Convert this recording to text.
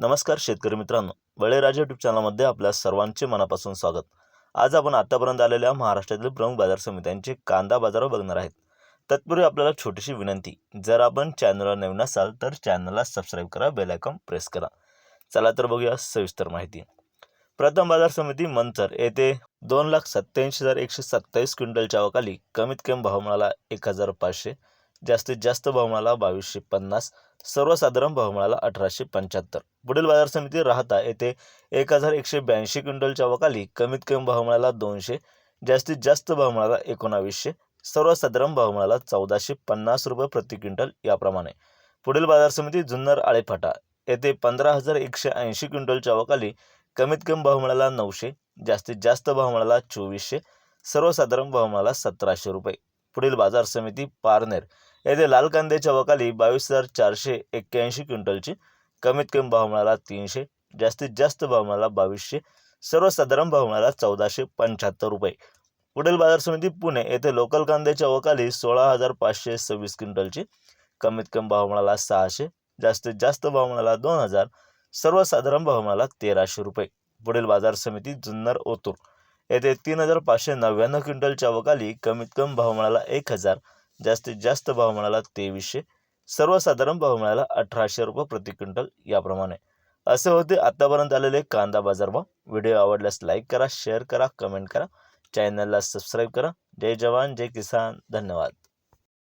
नमस्कार शेतकरी मित्रांनो. बळीराजा यूट्यूब चॅनलमध्ये आपल्या सर्वांचे मनापासून स्वागत. आज आपण आतापर्यंत आलेल्या महाराष्ट्रातील प्रमुख बाजार समित्यांचे कांदा बाजार बघणार आहेत. तत्पूर्वी आपल्याला छोटीशी विनंती. जर आपण चॅनलला नवीन असाल तर चॅनलला सबस्क्राईब करा बेलायकॉन प्रेस करा. चला तर बघूया सविस्तर माहिती. प्रथम बाजार समिती मंचर येथे दोन लाख सत्याऐंशी हजार एकशे सत्तावीस क्विंटलच्या अवकाली कमीत कमी भाव मिळाला एक हजार पाचशे. जास्तीत जास्त भाव बावीसशे पन्नास सर्वसाधारण बहुमळाला अठराशे पंच्याहत्तर. पुढील बाजार समिती राहता येथे एक हजार एकशे ब्याऐंशी क्विंटलच्या वकाली कमीत कमी बहुमळाला दोनशे जास्तीत जास्त बहुमळाला एकोणावीसशे सर्वसाधारण बहुमळाला चौदाशे पन्नास रुपये प्रति क्विंटल याप्रमाणे. पुढील बाजार समिती जुन्नर आळेफाटा येथे पंधरा हजार एकशे ऐंशी क्विंटलच्या वकाली कमीत कमी भाव नऊशे जास्तीत जास्त भाव चोवीसशे सर्वसाधारण भाव सतराशे रुपये. पुढील बाजार समिती पारनेर येथे लाल कांद्याच्या वकाली बावीस हजार चारशे एक्क्याऐंशी क्विंटलची कमीत कमी भाव मिळाला तीनशे जास्तीत जास्त भाव मिळाला बावीसशे सर्वसाधारण भाव मिळाला चौदाशे पंच्याहत्तर रुपये. पुढील बाजार समिती पुणे येथे लोकल कांद्याच्या वकाली सोळा हजार पाचशे सव्वीस क्विंटलची कमीत कमी भाव मिळाला सहाशे जास्तीत जास्त भाव मिळाला दोन हजार सर्वसाधारण भाव मिळाला तेराशे रुपये. पुढील बाजार समिती जुन्नर ओतूर येथे तीन हजार पाचशे नव्याण्णव क्विंटलच्या वकाली कमीत कमी भाव मिळाला एक हजार जास्तीत जास्त भाव मिळाला तेवीसशे सर्वसाधारण भाव मिळाला अठराशे रुपये प्रति क्विंटल याप्रमाणे. असे होते आतापर्यंत आलेले कांदा बाजारभाव. व्हिडिओ आवडल्यास लाईक करा शेअर करा कमेंट करा. चॅनलला सबस्क्राईब करा. जय जवान जय किसान. धन्यवाद.